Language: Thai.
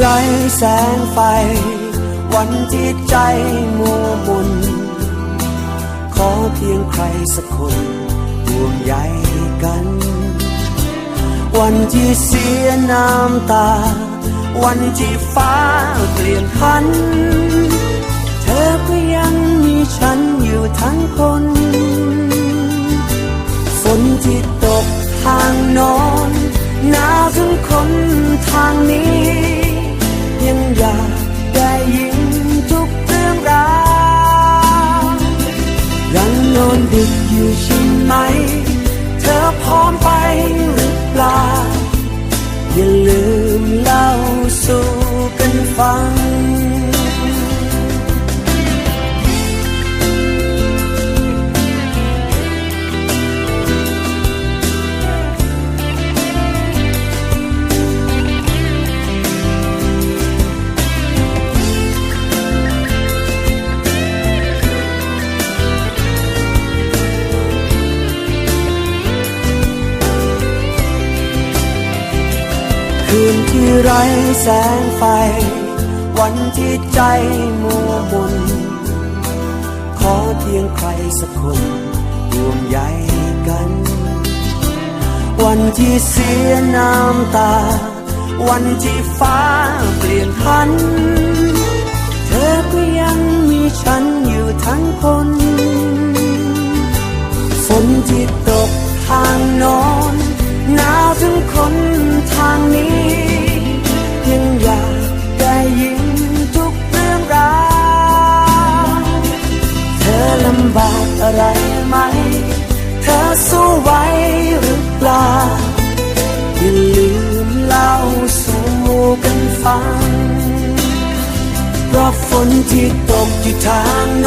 ไรแสงไฟ วันที่ใจมัวมนขอเพียงใครสักคนห่วงใยกัน วันที่เสียน้ำตา วันที่ฟ้าเปลี่ยนพัน เธอก็ยังมีฉันอยู่ทั้งคนฝนที่ตกทางนอนหนาวถึงคนทางนี้ ยังอ คืนที่ไร้แสงไฟ วันที่ใจมัวมนขอเพียงใครสักคนร่วมใยกัน วันที่เสียน้ำตา วันที่ฟ้าเปลี่ยนพันธ อะไรไหม เธอสู้ไหวหรือเปล่า อย่าลืมเล่าสู่กันฟังเพราะฝนที่ตกอยู่ทางโน